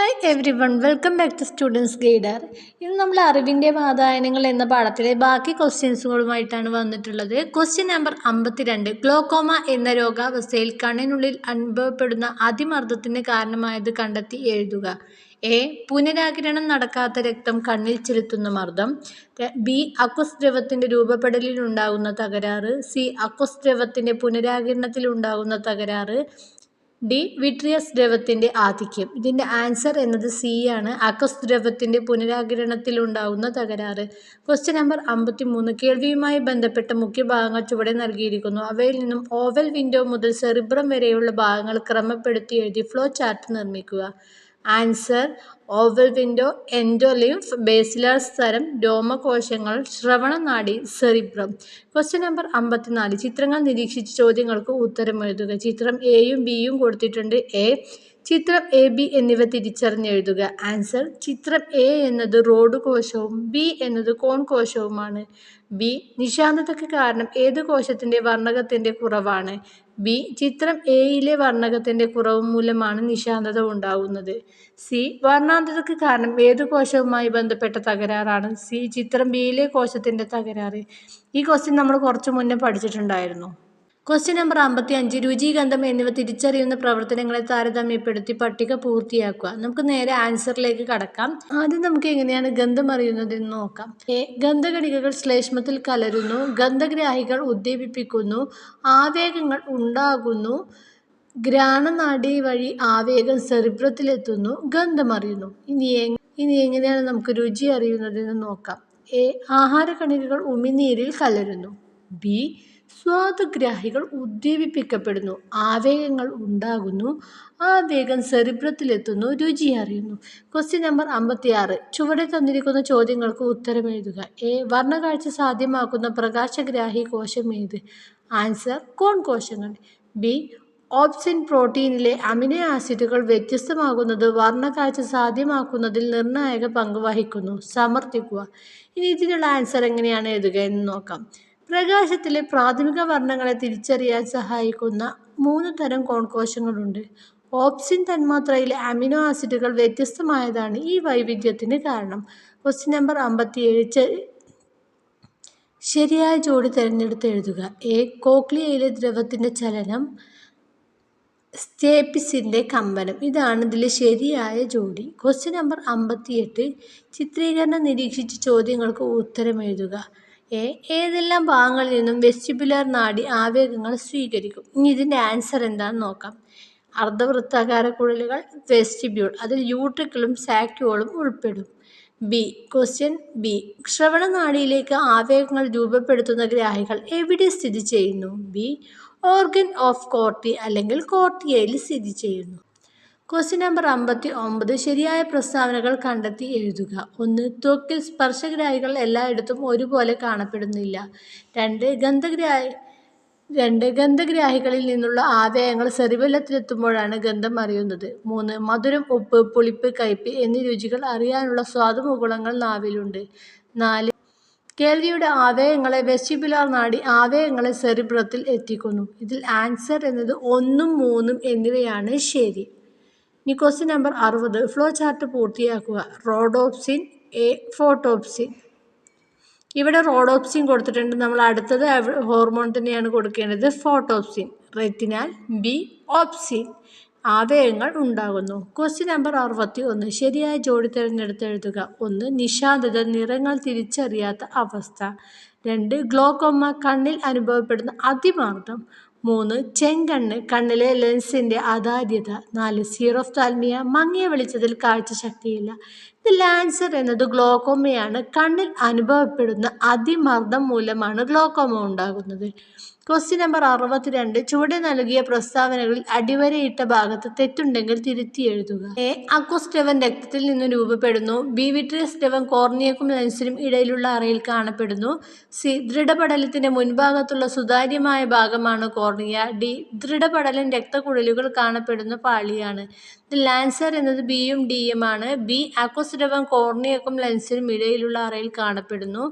Hi everyone welcome back to students guider ഇന്ന് നമ്മൾ അറിവിന്റെ വാതായനങ്ങൾ എന്ന പാഠത്തിലെ ബാക്കി ക്വസ്റ്റ്യൻസുകളുമായിട്ടാണ് വന്നിട്ടുള്ളത്. ക്വസ്റ്റ്യൻ നമ്പർ അമ്പത്തിരണ്ട് ഗ്ലോക്കോമ എന്ന രോഗാവസ്ഥയിൽ കണ്ണിനുള്ളിൽ അനുഭവപ്പെടുന്ന അതിമർദ്ദത്തിന് കാരണമായത് കണ്ടെത്തി എഴുതുക. എ പുനരാകിരണം നടക്കാത്ത രക്തം കണ്ണിൽ ചെലുത്തുന്ന മർദ്ദം. ബി അക്വസ് ദ്രവത്തിന്റെ രൂപപ്പെടലിൽ ഉണ്ടാകുന്ന തകരാറ്. സി അക്വസ് ദ്രവത്തിന്റെ പുനരാകിരണത്തിലുണ്ടാകുന്ന തകരാറ്. ഡി വിട്രിയസ് ദ്രവത്തിന്റെ ആധിക്യം. ഇതിന്റെ ആൻസർ എന്നത് സി ആണ്. അക്കസ് ദ്രവത്തിന്റെ പുനരാകിരണത്തിലുണ്ടാകുന്ന തകരാറ്. ക്വസ്റ്റ്യൻ നമ്പർ അമ്പത്തി മൂന്ന് കേൾവിയുമായി ബന്ധപ്പെട്ട മുഖ്യഭാഗങ്ങൾ ചുവടെ നൽകിയിരിക്കുന്നു. അവയിൽ നിന്നും ഓവൽ വിൻഡോ മുതൽ സെറിബ്രം വരെയുള്ള ഭാഗങ്ങൾ ക്രമപ്പെടുത്തി എഴുതി ഫ്ലോ ചാർട്ട് നിർമ്മിക്കുക. Answer oval window endolymph basilar സ്ഥലം രോമകോശങ്ങൾ ശ്രവണനാഡി സെറിബ്രം. ക്വസ്റ്റ്യൻ നമ്പർ അമ്പത്തിനാല്. ചിത്രങ്ങൾ നിരീക്ഷിച്ച് ചോദ്യങ്ങൾക്ക് ഉത്തരം എഴുതുക. ചിത്രം എയും ബിയും കൊടുത്തിട്ടുണ്ട്. എ ചിത്രം എ ബി എന്നിവ തിരിച്ചറിഞ്ഞെഴുതുക. ആൻസർ ചിത്രം എ എന്നത് റോഡ് കോശവും ബി എന്നത് കോൺ കോശവുമാണ്. ബി നിശാന്തതയ്ക്ക് കാരണം ഏത് കോശത്തിന്റെ വർണകത്തിന്റെ കുറവാണ്. ബി ചിത്രം എയിലെ വർണകത്തിന്റെ കുറവ് മൂലമാണ് നിശാന്തത ഉണ്ടാകുന്നത് സി വർണാന്തതയ്ക്ക് കാരണം ഏത് കോശവുമായി ബന്ധപ്പെട്ട തകരാറാണ്. സി ചിത്രം ബിയിലെ കോശത്തിന്റെ തകരാറ്. ഈ ക്വസ്റ്റ്യൻ നമ്മൾ കുറച്ച് മുന്നേ പഠിച്ചിട്ടുണ്ടായിരുന്നു. ക്വസ്റ്റ്യൻ നമ്പർ അമ്പത്തി അഞ്ച് രുചി ഗന്ധം എന്നിവ തിരിച്ചറിയുന്ന പ്രവർത്തനങ്ങളെ താരതമ്യപ്പെടുത്തി പട്ടിക പൂർത്തിയാക്കുക. നമുക്ക് നേരെ ആൻസറിലേക്ക് കടക്കാം. ആദ്യം നമുക്ക് എങ്ങനെയാണ് ഗന്ധം അറിയുന്നത് എന്ന് നോക്കാം. എ ഗന്ധകണികകൾ ശ്ലേഷ്മത്തിൽ കലരുന്നു. ഗന്ധഗ്രാഹികൾ ഉദ്ദീപിപ്പിക്കുന്നു. ആവേഗങ്ങൾ ഉണ്ടാകുന്നു. ഘ്രാണനാഡി വഴി ആവേഗം സെറിബ്രത്തിലെത്തുന്നു. ഗന്ധം അറിയുന്നു. ഇനി ഇനി എങ്ങനെയാണ് നമുക്ക് രുചി അറിയുന്നതെന്ന് നോക്കാം. എ ആഹാരക്കണികകൾ ഉമിനീരിൽ കലരുന്നു. ബി സ്വാദുഗ്രാഹികൾ ഉദ്ദീപിപ്പിക്കപ്പെടുന്നു. ആവേഗങ്ങൾ ഉണ്ടാകുന്നു. ആവേഗം സെറിബ്രത്തിലെത്തുന്നു. രുചി അറിയുന്നു. ക്വസ്റ്റ്യൻ നമ്പർ അമ്പത്തിയാറ്. ചുവടെ തന്നിരിക്കുന്ന ചോദ്യങ്ങൾക്ക് ഉത്തരം എഴുതുക. എ. വർണകാഴ്ച സാധ്യമാക്കുന്ന പ്രകാശഗ്രാഹി കോശം ഏത്? ആൻസർ കോൺ കോശങ്ങൾ. ബി ഓപ്സിൻ പ്രോട്ടീനിലെ അമിനോ ആസിഡുകൾ വ്യത്യസ്തമാകുന്നത് വർണക്കാഴ്ച സാധ്യമാക്കുന്നതിൽ നിർണായക പങ്ക് വഹിക്കുന്നു. സമർത്ഥിക്കുക. ഇനി ഇതിനുള്ള ആൻസർ എങ്ങനെയാണ് എഴുതുക എന്ന് നോക്കാം. പ്രകാശത്തിലെ പ്രാഥമിക വർണങ്ങളെ തിരിച്ചറിയാൻ സഹായിക്കുന്ന മൂന്ന് തരം കോൺകോശങ്ങളുണ്ട്. ഓപ്സിൻ തന്മാത്രയിലെ അമിനോ ആസിഡുകൾ വ്യത്യസ്തമായതാണ് ഈ വൈവിധ്യത്തിന് കാരണം. ക്വസ്റ്റ്യൻ നമ്പർ അമ്പത്തിയേഴ്. ശരിയായ ജോഡി തിരഞ്ഞെടുത്ത് എഴുതുക. എ. കോക്ലിയയിലെ ദ്രവത്തിന്റെ ചലനം സ്റ്റേപ്പിസിന്റെ കമ്പനം. ഇതാണ് ഇതിലെ ശരിയായ ജോഡി. ക്വസ്റ്റ്യൻ നമ്പർ അമ്പത്തിയെട്ട്. ചിത്രീകരണം നിരീക്ഷിച്ച് ചോദ്യങ്ങൾക്ക് ഉത്തരം എഴുതുക. എ ഏതെല്ലാം ഭാഗങ്ങളിൽ നിന്നും വെസ്റ്റിബുലർ നാഡി ആവേഗങ്ങൾ സ്വീകരിക്കും? ഇനി ഇതിന്റെ ആൻസർ എന്താണെന്ന് നോക്കാം. അർദ്ധവൃത്താകാര കുഴലുകൾ വെസ്റ്റിബ്യൂൾ. അതിൽ യൂട്രിക്കിളും സാക്യൂളും ഉൾപ്പെടും. ബി. Question B. ശ്രവണനാഡിയിലേക്ക് ആവേഗങ്ങൾ രൂപപ്പെടുത്തുന്ന ഗ്രാഹികൾ എവിടെ സ്ഥിതി ചെയ്യുന്നു? ബി. ഓർഗൻ ഓഫ് കോർട്ടി അല്ലെങ്കിൽ കോർട്ടിയയിൽ സ്ഥിതി ചെയ്യുന്നു. ക്വസ്റ്റ്യൻ നമ്പർ അമ്പത്തി ഒമ്പത് ശരിയായ പ്രസ്താവനകൾ കണ്ടെത്തി എഴുതുക. ഒന്ന് ത്വക്കിൽ സ്പർശഗ്രാഹികൾ എല്ലായിടത്തും ഒരുപോലെ കാണപ്പെടുന്നില്ല. രണ്ട് ഗന്ധഗ്രാഹി രണ്ട് ഗന്ധഗ്രാഹികളിൽ നിന്നുള്ള ആദായങ്ങൾ സെറിബെല്ലത്തിലെത്തുമ്പോഴാണ് ഗന്ധം അറിയുന്നത്. മൂന്ന് മധുരം ഉപ്പ് പുളിപ്പ് കയ്പ് എന്നീ രുചികൾ അറിയാനുള്ള സ്വാദുമുകുളങ്ങൾ നാവിലുണ്ട്. നാല് കേൾവിയുടെ ആവയങ്ങളെ വെസ്റ്റിബുലാർ നാടി ആവയങ്ങളെ സെറിബ്രത്തിൽ എത്തിക്കുന്നു. ഇതിൽ ആൻസർ എന്നത് ഒന്നും മൂന്നും എന്നിവയാണ് ശരി. ഇനി ക്വസ്റ്റ്യൻ നമ്പർ അറുപത്. ഫ്ലോ ചാർട്ട് പൂർത്തിയാക്കുക. Rhodopsin A photopsin. ഇവിടെ റോഡോപ്സിൻ കൊടുത്തിട്ടുണ്ട്. നമ്മൾ അടുത്തത് ഹോർമോൺ തന്നെയാണ് കൊടുക്കേണ്ടത്. ഫോട്ടോപ്സിൻ. Retinal B opsin. ആവേഗങ്ങൾ ഉണ്ടാകുന്നു. ക്വസ്റ്റ്യൻ നമ്പർ അറുപത്തി ഒന്ന് ശരിയായ ജോഡി തിരഞ്ഞെടുത്ത് എഴുതുക. ഒന്ന് നിഷാന്തത നിറങ്ങൾ തിരിച്ചറിയാത്ത അവസ്ഥ. രണ്ട് ഗ്ലോക്കോമ കണ്ണിൽ അനുഭവപ്പെടുന്ന അതിമാർദ്ദം. മൂന്ന് ചെങ്കണ്ണ് കണ്ണിലെ ലെൻസിന്റെ അതാര്യത നാല് സീറോഫ്താൽമിയ മങ്ങിയ വെളിച്ചത്തിൽ കാഴ്ചശക്തിയില്ല. ഇത് ലാൻസർ എന്നത് ഗ്ലോക്കോമയാണ്. കണ്ണിൽ അനുഭവപ്പെടുന്ന അതിമർദ്ദം മൂലമാണ് ഗ്ലോക്കോമ ഉണ്ടാകുന്നത്. ക്വസ്റ്റ്യൻ നമ്പർ അറുപത്തിരണ്ട്. ചുവടെ നൽകിയ പ്രസ്താവനകളിൽ അടിവരയിട്ട ഭാഗത്ത് തെറ്റുണ്ടെങ്കിൽ തിരുത്തി എഴുതുക. എ. അക്വസ് രക്തത്തിൽ നിന്ന് രൂപപ്പെടുന്നു. ബി. വിട്രിയസ് ദ്രവം കോർണിയക്കും ലെൻസിനും ഇടയിലുള്ള അറയിൽ കാണപ്പെടുന്നു. സി. ദൃഢപടലത്തിന്റെ മുൻഭാഗത്തുള്ള സുതാര്യമായ ഭാഗമാണ് കോർണിയ. ഡി. ദൃഢപടലം രക്തക്കുഴലുകൾ കാണപ്പെടുന്ന പാളിയാണ്. ദി ലാൻസർ എന്നത് ബിയും ഡിയും ആണ്. ബി. അക്വസ് കോർണിയക്കും ലെൻസിനും ഇടയിലുള്ള അറയിൽ കാണപ്പെടുന്നു.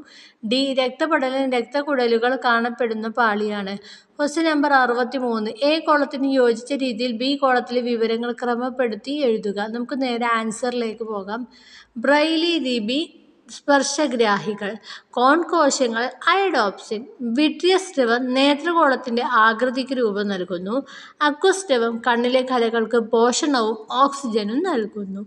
ഡി. രക്തപടലം രക്തക്കുഴലുകൾ കാണപ്പെടുന്ന പാളിയാണ്. ചോദ്യമാണ് ക്വസ്റ്റ്യൻ നമ്പർ അറുപത്തി മൂന്ന് എ കോളത്തിന് യോജിച്ച രീതിയിൽ ബി കോളത്തിലെ വിവരങ്ങൾ ക്രമപ്പെടുത്തി എഴുതുക. നമുക്ക് നേരെ ആൻസറിലേക്ക് പോകാം. ബ്രൈലി ലിപി സ്പർശഗ്രാഹികൾ കോൺ കോശങ്ങൾ അയഡോപ്സിൻ വിട്രിയസ് രവം നേത്രകോളത്തിന്റെ ആകൃതിക്ക് രൂപം നൽകുന്നു. അക്വസ് രവം കണ്ണിലെ കലകൾക്ക് പോഷണവും ഓക്സിജനും നൽകുന്നു.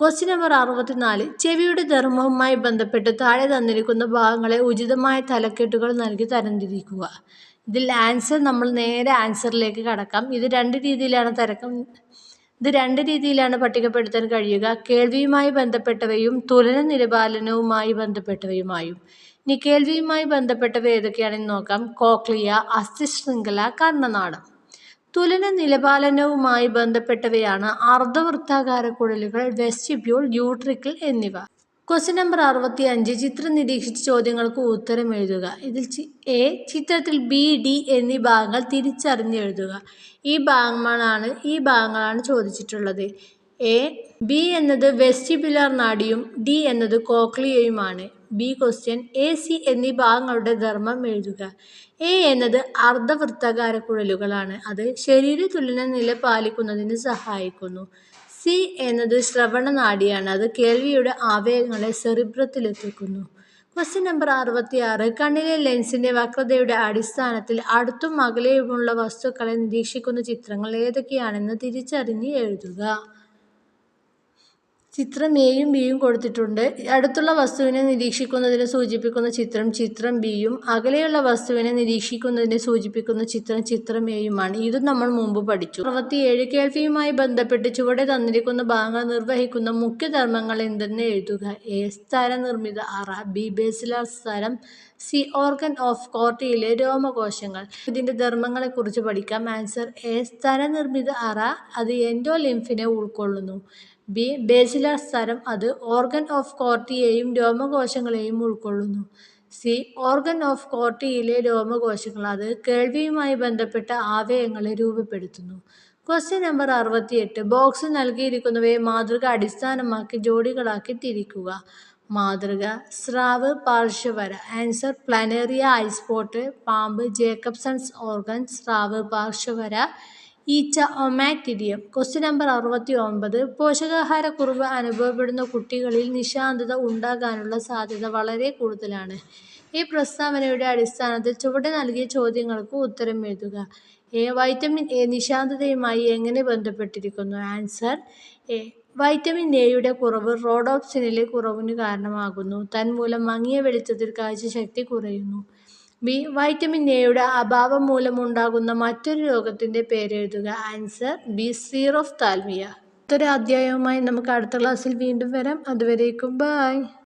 ക്വസ്റ്റ്യൻ നമ്പർ അറുപത്തിനാല്. ചെവിയുടെ ധർമ്മവുമായി ബന്ധപ്പെട്ട് താഴെ തന്നിരിക്കുന്ന ഭാഗങ്ങളെ ഉചിതമായ തലക്കെട്ടുകൾ നൽകി തരംതിരിക്കുക. ഇതിൽ ആൻസർ നമ്മൾ നേരെ ആൻസറിലേക്ക് കടക്കാം. ഇത് രണ്ട് രീതിയിലാണ് തരക്കം. ഇത് രണ്ട് രീതിയിലാണ് പട്ടികപ്പെടുത്താൻ കഴിയുക. കേൾവിയുമായി ബന്ധപ്പെട്ടവയും തുലന നിലപാലനവുമായി ബന്ധപ്പെട്ടവയുമായും. ഇനി കേൾവിയുമായി ബന്ധപ്പെട്ടവ ഏതൊക്കെയാണെന്ന് നോക്കാം. കോക്ലിയ അസ്ഥിശൃംഖല കർണനാടം. തുലന നിലപാലനവുമായി ബന്ധപ്പെട്ടവയാണ് അർദ്ധവൃത്താകാര കുഴലുകൾ വെസ്റ്റിബ്യൂൾ യൂട്രിക്കിൾ എന്നിവ. ക്വസ്റ്റ്യൻ നമ്പർ അറുപത്തി അഞ്ച് ചിത്രം നിരീക്ഷിച്ച ചോദ്യങ്ങൾക്ക് ഉത്തരം എഴുതുക. ഇതിൽ എ ചിത്രത്തിൽ ബി ഡി എന്നീ ഭാഗങ്ങൾ തിരിച്ചറിഞ്ഞെഴുതുക ഈ ഭാഗങ്ങളാണ് ഈ ഭാഗങ്ങളാണ് ചോദിച്ചിട്ടുള്ളത്. എ ബി എന്നത് വെസ്റ്റിബുലാർ നാഡിയും ഡി എന്നത് കോക്ലിയയുമാണ് ബി ക്വസ്റ്റ്യൻ എ സി എന്നീ ഭാഗങ്ങളുടെ ധർമ്മം എഴുതുക. എ എന്നത് അർദ്ധവൃത്താകാര കുഴലുകളാണ് അത് ശരീര തുലന നില പാലിക്കുന്നതിന് സഹായിക്കുന്നു. സി എന്നത് ശ്രവണ നാഡിയാണ്. അത് കേൾവിയുടെ ആവേഗങ്ങളെ സെറിബ്രത്തിലെത്തിക്കുന്നു. ക്വസ്റ്റ്യൻ നമ്പർ അറുപത്തി ആറ് കണ്ണിലെ ലെൻസിന്റെ വക്രതയുടെ അടിസ്ഥാനത്തിൽ അടുത്തും അകലെയുമുള്ള വസ്തുക്കളെ നിരീക്ഷിക്കുന്ന ചിത്രങ്ങൾ ഏതൊക്കെയാണെന്ന് തിരിച്ചറിഞ്ഞ് എഴുതുക. ചിത്രം എയും ബിയും കൊടുത്തിട്ടുണ്ട്. അടുത്തുള്ള വസ്തുവിനെ നിരീക്ഷിക്കുന്നതിനെ സൂചിപ്പിക്കുന്ന ചിത്രം ചിത്രം ബിയും അകലെയുള്ള വസ്തുവിനെ നിരീക്ഷിക്കുന്നതിനെ സൂചിപ്പിക്കുന്ന ചിത്രം ചിത്രം എയുമാണ് ഇതും നമ്മൾ മുമ്പ് പഠിച്ചു. അറുപത്തിയേഴ് കേൾവിയുമായി ബന്ധപ്പെട്ട് ചുവടെ തന്നിരിക്കുന്ന ഭാഗങ്ങൾ നിർവഹിക്കുന്ന മുഖ്യ ധർമ്മങ്ങൾ എന്തെന്ന് എഴുതുക? എ സ്ഥല നിർമ്മിത അറ ബി ബേസിലാർ സ്ഥലം സി ഓർഗൻ ഓഫ് കോർട്ടിയിലെ രോമകോശങ്ങൾ. ഇതിന്റെ ധർമ്മങ്ങളെക്കുറിച്ച് പഠിക്കാം. ആൻസർ എ സ്ഥല നിർമ്മിത അറ അത് എൻഡോ ലിംഫിനെ ഉൾക്കൊള്ളുന്നു. ബി. ബേസിലാർ സ്ഥലം അത് ഓർഗൻ ഓഫ് കോർട്ടിയെയും രോമകോശങ്ങളെയും ഉൾക്കൊള്ളുന്നു. സി. ഓർഗൻ ഓഫ് കോർട്ടിയിലെ രോമകോശങ്ങൾ അത് കേൾവിയുമായി ബന്ധപ്പെട്ട ആവയങ്ങളെ രൂപപ്പെടുത്തുന്നു. ക്വസ്റ്റ്യൻ നമ്പർ അറുപത്തിയെട്ട്. ബോക്സ് നൽകിയിരിക്കുന്നവയെ മാതൃക അടിസ്ഥാനമാക്കി ജോഡികളാക്കി തിരിക്കുക. മാതൃക സ്രാവ് പാർശ്വവര ആൻസർ പ്ലാനേറിയ ഐസ്പോട്ട് പാമ്പ് ജേക്കബ്സൺസ് ഓർഗൻ സ്രാവ് പാർശ്വവര ഈച്ച ഒമാറ്റിഡിയം ക്വസ്റ്റ്യൻ നമ്പർ അറുപത്തി ഒമ്പത് പോഷകാഹാരക്കുറവ് അനുഭവപ്പെടുന്ന കുട്ടികളിൽ നിശാന്തത ഉണ്ടാകാനുള്ള സാധ്യത വളരെ കൂടുതലാണ്. ഈ പ്രസ്താവനയുടെ അടിസ്ഥാനത്തിൽ ചുവടെ നൽകിയ ചോദ്യങ്ങൾക്ക് ഉത്തരം എഴുതുക. എ വൈറ്റമിൻ എ നിശാന്തതയുമായി എങ്ങനെ ബന്ധപ്പെട്ടിരിക്കുന്നു? ആൻസർ എ വൈറ്റമിൻ എയുടെ കുറവ് റോഡോപ്സിനിലെ കുറവിന് കാരണമാകുന്നു. തന്മൂലം മങ്ങിയ വെളിച്ചത്തിൽ കാഴ്ചശക്തി കുറയുന്നു. ബി. വൈറ്റമിൻ എയുടെ അഭാവം മൂലമുണ്ടാകുന്ന മറ്റൊരു രോഗത്തിന്റെ പേരെഴുതുക. Answer B. സീറോഫ് താൽമിയ മറ്റൊരു അധ്യായവുമായി നമുക്ക് അടുത്ത ക്ലാസ്സിൽ വീണ്ടും വരാം. അതുവരേക്കും ബായ്